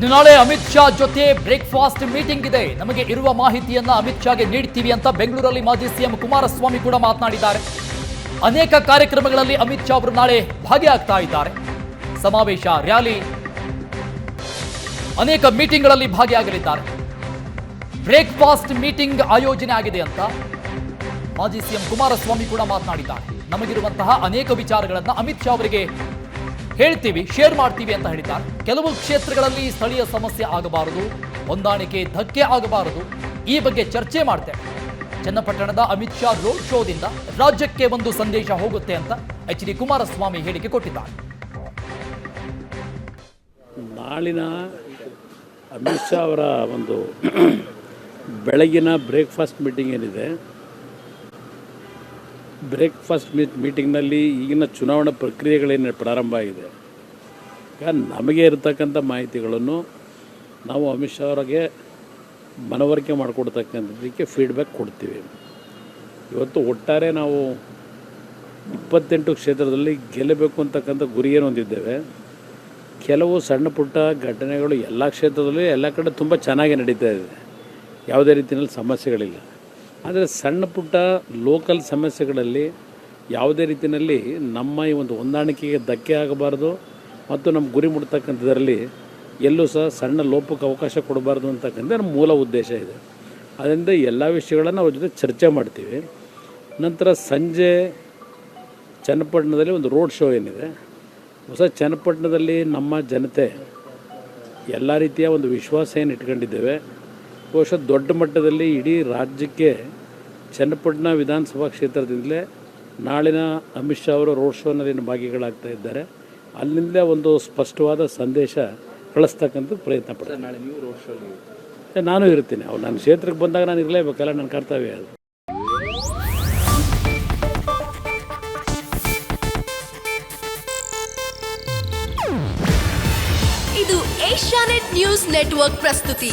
ಇನ್ನು ನಾಳೆ ಅಮಿತ್ ಶಾ ಜೊತೆ ಬ್ರೇಕ್ಫಾಸ್ಟ್ ಮೀಟಿಂಗ್ ಇದೆ. ನಮಗೆ ಇರುವ ಮಾಹಿತಿಯನ್ನ ಅಮಿತ್ ಶಾಗೆ ನೀಡ್ತೀವಿ ಅಂತ ಬೆಂಗಳೂರಲ್ಲಿ ಮಾಜಿ ಸಿಎಂ ಕುಮಾರಸ್ವಾಮಿ ಕೂಡ ಮಾತನಾಡಿದ್ದಾರೆ. ಅನೇಕ ಕಾರ್ಯಕ್ರಮಗಳಲ್ಲಿ ಅಮಿತ್ ಶಾ ಅವರು ನಾಳೆ ಭಾಗಿಯಾಗ್ತಾ ಇದ್ದಾರೆ. ಸಮಾವೇಶ, ರ್ಯಾಲಿ, ಅನೇಕ ಮೀಟಿಂಗ್ಗಳಲ್ಲಿ ಭಾಗಿಯಾಗಲಿದ್ದಾರೆ. ಬ್ರೇಕ್ಫಾಸ್ಟ್ ಮೀಟಿಂಗ್ ಆಯೋಜನೆ ಆಗಿದೆ ಅಂತ ಮಾಜಿ ಸಿಎಂ ಕುಮಾರಸ್ವಾಮಿ ಕೂಡ ಮಾತನಾಡಿದ್ದಾರೆ. ನಮಗಿರುವಂತಹ ಅನೇಕ ವಿಚಾರಗಳನ್ನು ಅಮಿತ್ ಶಾ ಅವರಿಗೆ ಹೇಳ್ತೀವಿ ಶೇರ್ ಮಾಡ್ತೀವಿ ಅಂತ ಹೇಳಿದ್ದಾರೆ. ಕೆಲವು ಕ್ಷೇತ್ರಗಳಲ್ಲಿ ಸ್ಥಳೀಯ ಸಮಸ್ಯೆ ಆಗಬಾರದು, ಹೊಂದಾಣಿಕೆ ಧಕ್ಕೆ ಆಗಬಾರದು. ಈ ಬಗ್ಗೆ ಚರ್ಚೆ ಮಾಡ್ತೇವೆ. ಚನ್ನಪಟ್ಟಣದ ಅಮಿತ್ ಶಾ ರೋಡ್ ಶೋದಿಂದ ರಾಜ್ಯಕ್ಕೆ ಒಂದು ಸಂದೇಶ ಹೋಗುತ್ತೆ ಅಂತ ಎಚ್ ಡಿ ಕುಮಾರಸ್ವಾಮಿ ಹೇಳಿಕೆ ಕೊಟ್ಟಿದ್ದಾರೆ. ನಾಳಿನ ಅಮಿತ್ ಶಾ ಅವರ ಒಂದು ಬೆಳಗಿನ ಬ್ರೇಕ್ಫಾಸ್ಟ್ ಮೀಟಿಂಗ್ ಏನಿದೆ ಬ್ರೇಕ್ಫಾಸ್ಟ್ ಮೀಟ್ ಮೀಟಿಂಗ್ನಲ್ಲಿ ಈಗಿನ ಚುನಾವಣಾ ಪ್ರಕ್ರಿಯೆಗಳೇನು ಪ್ರಾರಂಭ ಆಗಿದೆ, ಈಗ ನಮಗೆ ಇರತಕ್ಕಂಥ ಮಾಹಿತಿಗಳನ್ನು ನಾವು ಅಮಿತ್ ಶಾ ಅವರಿಗೆ ಮನವರಿಕೆ ಮಾಡಿಕೊಡ್ತಕ್ಕಂಥದ್ದಕ್ಕೆ ಫೀಡ್ಬ್ಯಾಕ್ ಕೊಡ್ತೀವಿ. ಇವತ್ತು ಒಟ್ಟಾರೆ ನಾವು ಇಪ್ಪತ್ತೆಂಟು ಕ್ಷೇತ್ರದಲ್ಲಿ ಗೆಲ್ಲಬೇಕು ಅಂತಕ್ಕಂಥ ಗುರಿಯನ್ನು ಹೊಂದಿದ್ದೇವೆ. ಕೆಲವು ಸಣ್ಣ ಪುಟ್ಟ ಘಟನೆಗಳು ಎಲ್ಲ ಕ್ಷೇತ್ರದಲ್ಲೂ ಎಲ್ಲ ಕಡೆ ತುಂಬ ಚೆನ್ನಾಗಿ ನಡೀತಾ ಇದೆ. ಯಾವುದೇ ರೀತಿಯಲ್ಲಿ ಸಮಸ್ಯೆಗಳಿಲ್ಲ. ಆದರೆ ಸಣ್ಣ ಪುಟ್ಟ ಲೋಕಲ್ ಸಮಸ್ಯೆಗಳಲ್ಲಿ ಯಾವುದೇ ರೀತಿಯಲ್ಲಿ ನಮ್ಮ ಈ ಒಂದು ಹೊಂದಾಣಿಕೆಗೆ ಧಕ್ಕೆ ಆಗಬಾರ್ದು ಮತ್ತು ನಮ್ಮ ಗುರಿ ಮುಟ್ತಕ್ಕಂಥದ್ರಲ್ಲಿ ಎಲ್ಲೂ ಸಹ ಸಣ್ಣ ಲೋಪಕ್ಕೆ ಅವಕಾಶ ಕೊಡಬಾರ್ದು ಅಂತಕ್ಕಂಥ ನಮ್ಮ ಮೂಲ ಉದ್ದೇಶ ಇದೆ. ಅದರಿಂದ ಎಲ್ಲ ವಿಷಯಗಳನ್ನು ಅವ್ರ ಜೊತೆ ಚರ್ಚೆ ಮಾಡ್ತೀವಿ. ನಂತರ ಸಂಜೆ ಚನ್ನಪಟ್ಟಣದಲ್ಲಿ ಒಂದು ರೋಡ್ ಶೋ ಏನಿದೆ. ಹೊಸ ಚನ್ನಪಟ್ಟಣದಲ್ಲಿ ನಮ್ಮ ಜನತೆ ಎಲ್ಲ ರೀತಿಯ ಒಂದು ವಿಶ್ವಾಸ ಏನು ಇಟ್ಕೊಂಡಿದ್ದೇವೆ. ಬಹುಶಃ ದೊಡ್ಡ ಮಟ್ಟದಲ್ಲಿ ಇಡೀ ರಾಜ್ಯಕ್ಕೆ ಚನ್ನಪಟ್ಟಣ ವಿಧಾನಸಭಾ ಕ್ಷೇತ್ರದಿಂದಲೇ ನಾಳಿನ ಅಮಿತ್ ಶಾ ಅವರು ರೋಡ್ ಶೋನಲ್ಲಿ ಏನು ಭಾಗಿಗಳಾಗ್ತಾ ಇದ್ದಾರೆ. ಅಲ್ಲಿಂದಲೇ ಒಂದು ಸ್ಪಷ್ಟವಾದ ಸಂದೇಶ ಕಳಿಸ್ತಕ್ಕಂಥ ಪ್ರಯತ್ನ ಪಡ್ತಾರೆ ನಾಳೆ ನೀವು ರೋಡ್ ಶೋ ನಾನು ಇರ್ತೀನಿ. ಅವ್ರು ನನ್ನ ಕ್ಷೇತ್ರಕ್ಕೆ ಬಂದಾಗ ನಾನು ಇರಲೇಬೇಕಲ್ಲ ನನ್ನ ಕರ್ತವ್ಯ ಅದು. ಇದು ಏಷ್ಯಾನೆಟ್ ನ್ಯೂಸ್ ನೆಟ್ವರ್ಕ್ ಪ್ರಸ್ತುತಿ.